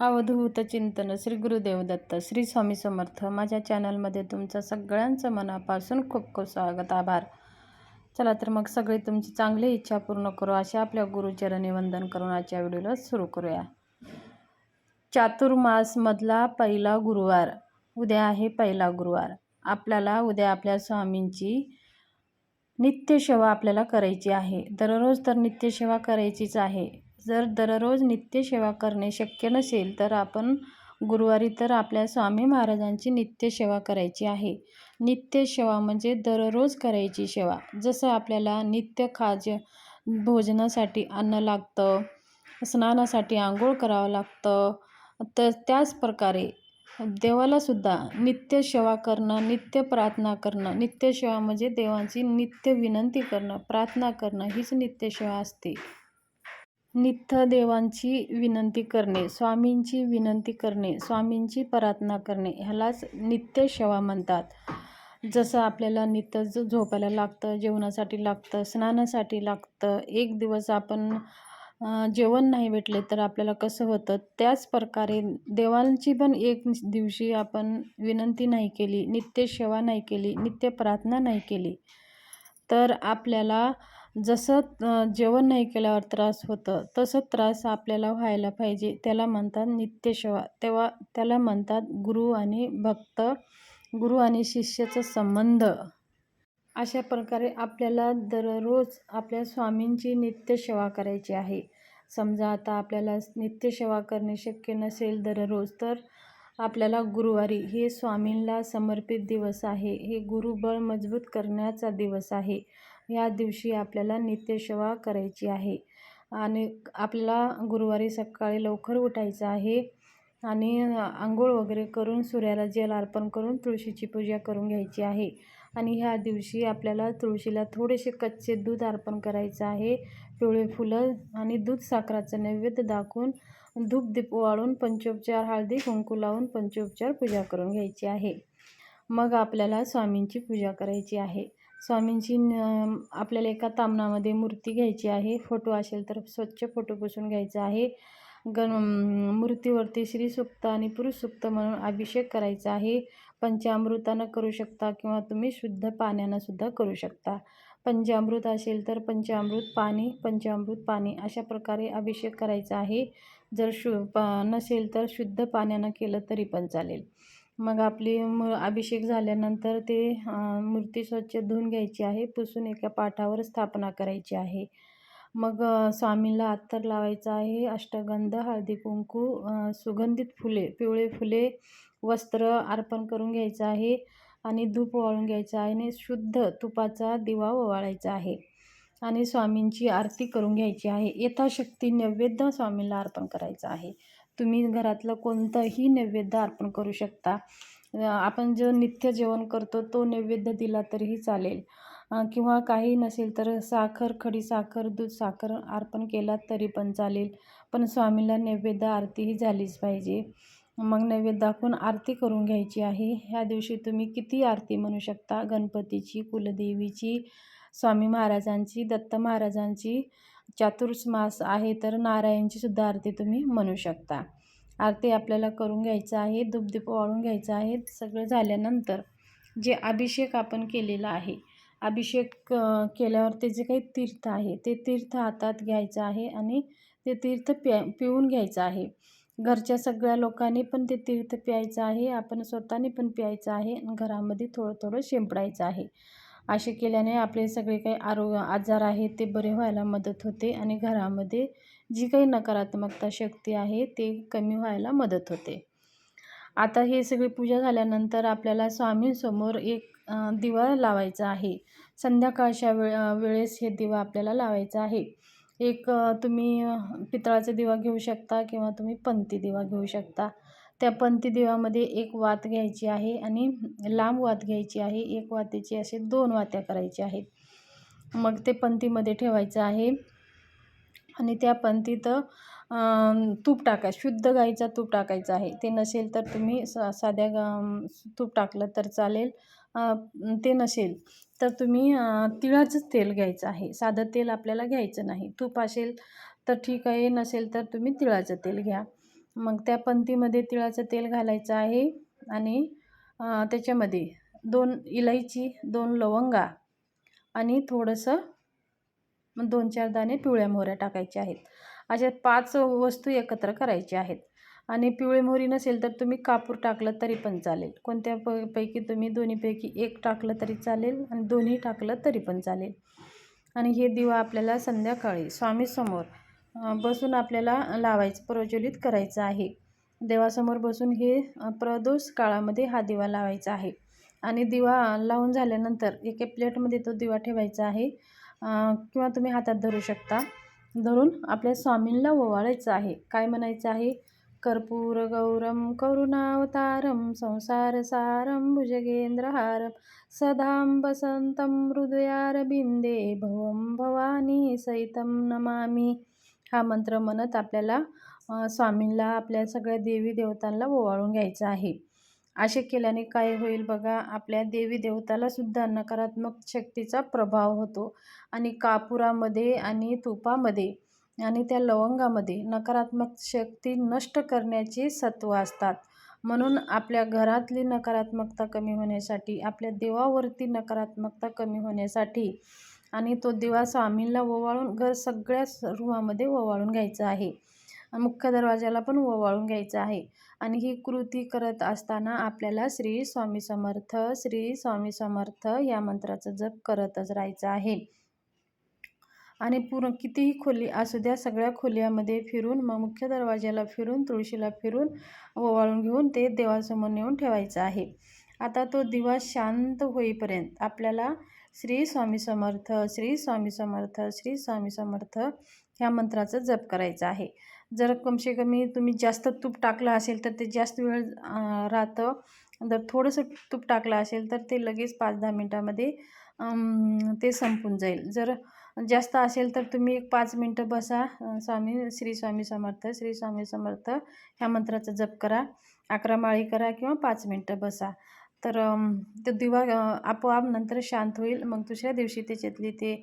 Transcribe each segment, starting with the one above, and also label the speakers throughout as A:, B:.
A: अवधूत चिंतन श्री गुरुदेव दत्त श्री स्वामी समर्थ. माझ्या चॅनलमध्ये तुमचं सगळ्यांचं मनापासून खूप खूप स्वागत आभार. चला तर मग सगळी तुमची चांगली इच्छा पूर्ण करू. अशा आपल्या गुरुचरणी वंदन करून आजच्या व्हिडिओला सुरू करूया. चातुर्मासमधला पहिला गुरुवार. उद्या आहे पहिला गुरुवार. आपल्याला उद्या आपल्या स्वामींची नित्यसेवा आपल्याला करायची आहे. दररोज तर नित्यसेवा करायचीच आहे. जर दररोज नित्यसेवा करणे शक्य नसेल तर आपण गुरुवारी तर आपल्या स्वामी महाराजांची नित्यसेवा करायची आहे. नित्यसेवा म्हणजे दररोज करायची सेवा. जसं आपल्याला नित्य खाज भोजनासाठी अन्न लागतं स्नानासाठी आंघोळ करावं लागतं तर त्याच प्रकारे देवालासुद्धा नित्यसेवा करणं नित्य प्रार्थना करणं नित्यसेवा म्हणजे देवांची नित्य विनंती करणं प्रार्थना करणं हीच नित्यसेवा असते. नित्य देवांची विनंती करणे स्वामींची विनंती करणे स्वामींची प्रार्थना करणे ह्यालाच नित्य सेवा म्हणतात. जसं आपल्याला नित्य झोपायला लागतं जेवणासाठी लागतं स्नानासाठी लागतं एक दिवस आपण जेवण नाही भेटले तर आपल्याला कसं होतं? त्याच प्रकारे देवांची पण एक दिवशी आपण विनंती नाही केली नित्य सेवा नाही केली नित्य प्रार्थना नाही केली तर आपल्याला जसं जेवण नाही केल्यावर त्रास होतं तसं त्रास आपल्याला व्हायला पाहिजे. त्याला म्हणतात नित्यसेवा तेव्हा त्याला म्हणतात गुरु आणि भक्त गुरु आणि शिष्याचा संबंध. अशा प्रकारे आपल्याला दररोज आपल्या स्वामींची नित्यसेवा करायची आहे. समजा आता आपल्याला नित्यसेवा करणे शक्य नसेल दररोज तर आपल्याला गुरुवारी हे स्वामींना समर्पित दिवस आहे. हे गुरुबळ मजबूत करण्याचा दिवस आहे. या दिवशी आपल्याला नित्यसेवा करायची आहे. आणि आपल्याला गुरुवारी सकाळी लवकर उठायचं आहे. आणि आंघोळ वगैरे करून सूर्याला जल अर्पण करून तुळशीची पूजा करून घ्यायची आहे. आणि ह्या दिवशी आपल्याला तुळशीला थोडेसे कच्चे दूध अर्पण करायचं आहे. पिवळे फुलं आणि दूध साखराचं नैवेद्य दाखवून धूप दीप वाळून पंचोपचार हळदी कुंकू लावून पंचोपचार पूजा करून घ्यायची आहे. मग आपल्याला स्वामींची पूजा करायची आहे. स्वामींची न आपल्याला एका तामणामध्ये मूर्ती घ्यायची आहे. फोटो असेल तर स्वच्छ फोटो पुसून घ्यायचा आहे. गण मूर्तीवरती श्रीसुक्त आणि पुरुषसुक्त म्हणून अभिषेक करायचा आहे. पंचामृतानं करू शकता किंवा तुम्ही शुद्ध पाण्यानं सुद्धा करू शकता. पंचामृत असेल तर पंचामृत पाणी पंचामृत पाणी अशा प्रकारे अभिषेक करायचा आहे. जर शु प नसेल तर शुद्ध पाण्यानं केलं तरी पण चालेल. मग आपली म अभिषेक झाल्यानंतर ते मूर्ती स्वच्छ धुवून घ्यायची आहे पुसून एका पाठावर स्थापना करायची आहे. मग स्वामींला अत्तर लावायचं आहे अष्टगंध हळदी कुंकू सुगंधित फुले पिवळे फुले वस्त्र अर्पण करून घ्यायचं आहे आणि धूप वाळून घ्यायचं आहे आणि शुद्ध तुपाचा दिवा ओवाळायचा आहे आणि स्वामींची आरती करून घ्यायची आहे. यथाशक्ती नैवेद्य स्वामींना अर्पण करायचं आहे. तुम्ही घरातलं कोणतंही नैवेद्य अर्पण करू शकता. आपण जो नित्य जेवण करतो तो नैवेद्य दिला तरीही चालेल. किंवा काही नसेल तर साखर खडी साखर दूध साखर अर्पण केला तरी पण चालेल. पण स्वामीला नैवेद्य आरती ही झालीच पाहिजे. मग नैवेद्य दाखवून आरती करून घ्यायची आहे. ह्या दिवशी तुम्ही किती आरती म्हणू शकता? गणपतीची कुलदेवीची स्वामी महाराजांची दत्त महाराजांची चातुर्मास आहे तर नारायणची सुद्धा आरती तुम्ही म्हणू शकता. आरती आपल्याला करून घ्यायचं आहे धूपदीप वाळून घ्यायचं आहे सगळं झाल्यानंतर जे अभिषेक आपण केलेला आहे अभिषेक केल्यावर ते जे काही तीर्थ आहे ते तीर्थ हातात घ्यायचं आहे आणि ते तीर्थ प्या पिऊन घ्यायचं आहे. घरच्या सगळ्या लोकांनी पण ते तीर्थ प्यायचं आहे आपण स्वतःने पण प्यायचं आहे आणि घरामध्ये थोडं थोडं शिंपडायचं आहे. असे केल्याने आपले सगळे काही आरोग्य आजार आहेत ते बरे व्हायला मदत होते आणि घरामध्ये जी काही नकारात्मकता शक्ती आहे ते कमी व्हायला मदत होते. आता हे सगळी पूजा झाल्यानंतर आपल्याला स्वामींसमोर एक दिवा लावायचा आहे. संध्याकाळच्या वेळ वेळेस हे दिवा आपल्याला लावायचा आहे. एक तुम्ही पितळाचा दिवा घेऊ शकता किंवा तुम्ही पंती दिवा घेऊ शकता. त्या पंती देवामध्ये एक वात घ्यायची आहे आणि लांब वात घ्यायची आहे. एक वातीची असे दोन वात्या करायच्या आहेत. मग ते पंतीमध्ये ठेवायचं आहे. आणि त्या पंतीत तूप टाका. शुद्ध गाईचा तूप टाकायचं आहे. ते नसेल तर तुम्ही सा साध्या गा तूप टाकलं तर चालेल. ते नसेल तर तुम्ही तिळाचंच तेल घ्यायचं आहे. साधं तेल आपल्याला घ्यायचं नाही. तूप असेल तर ठीक आहे. नसेल तर तुम्ही तिळाचं तेल घ्या. मग त्या पंतीमध्ये तिळाचं तेल घालायचं आहे आणि त्याच्यामध्ये दोन इलायची दोन लवंगा आणि थोडंसं दोन चार दाणे पिवळ्या मोहऱ्या टाकायच्या आहेत. अशा पाच वस्तू एकत्र करायच्या आहेत. आणि पिवळी मोहरी नसेल तर तुम्ही कापूर टाकलं तरी पण चालेल. कोणत्या प पैकी तुम्ही दोन्हीपैकी एक टाकलं तरी चालेल आणि दोन्ही टाकलं तरी पण चालेल. आणि हे दिवा आपल्याला संध्याकाळी स्वामीसमोर बसून आपल्याला लावायचं प्रज्वलित करायचं आहे. देवासमोर बसून हे प्रदोष काळामध्ये हा दिवा लावायचा आहे. आणि दिवा लावून झाल्यानंतर एक प्लेटमध्ये तो दिवा ठेवायचा आहे. किंवा तुम्ही हातात धरू शकता. धरून आपल्या स्वामींना ओवाळायचं आहे. काय म्हणायचं आहे? कर्पूर गौरम करुणावतारम संसारसारम भुजगेंद्रहारम सदां हृदयार बिंदे भवम भवानी सैतम नमामी. हा मंत्र म्हणत आपल्याला स्वामींना आपल्या सगळ्या देवी देवतांना ओवाळून घ्यायचं आहे. असे केल्याने काय होईल बघा आपल्या देवी देवताला सुद्धा नकारात्मक शक्तीचा प्रभाव होतो आणि कापुरामध्ये आणि तुपामध्ये आणि त्या लवंगामध्ये नकारात्मक शक्ती नष्ट करण्याची सत्व असतात. म्हणून आपल्या घरातली नकारात्मकता कमी होण्यासाठी आपल्या देवावरती नकारात्मकता कमी होण्यासाठी आणि तो दिवा स्वामींना ओवाळून घर सगळ्या रूमामध्ये ओवाळून घ्यायचं आहे. मुख्य दरवाजाला पण ओवाळून घ्यायचं आहे. आणि ही कृती करत असताना आपल्याला श्री स्वामी समर्थ श्री स्वामी समर्थ या मंत्राचा जप करतच राहायचं आहे. आणि पूर्ण कितीही खोली असू द्या सगळ्या खोल्यामध्ये फिरून मग मुख्य दरवाजाला फिरून तुळशीला फिरून ओवाळून घेऊन ते देवासमोर नेऊन ठेवायचं आहे. आता तो दिवा शांत होईपर्यंत आपल्याला श्री स्वामी समर्थ श्री स्वामी समर्थ श्री स्वामी समर्थ ह्या मंत्राचा जप करायचा आहे. जर कमसे कमी तुम्ही जास्त तूप टाकलं असेल तर ते जास्त वेळ राहतं. जर थोडंसं तूप टाकलं असेल तर ते लगेच पाच दहा मिनटामध्ये ते संपून जाईल. जर जास्त असेल तर तुम्ही एक पाच मिनटं बसा. स्वामी श्री स्वामी समर्थ श्री स्वामी समर्थ ह्या मंत्राचा जप करा. अकरा माळी करा किंवा पाच मिनटं बसा. तर तो दिवा आपोआप नंतर शांत होईल. मग दुसऱ्या दिवशी त्याच्यातली ते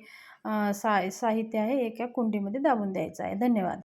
A: सा साहित्य आहे एका कुंडीमध्ये दाबून द्यायचं आहे. धन्यवाद.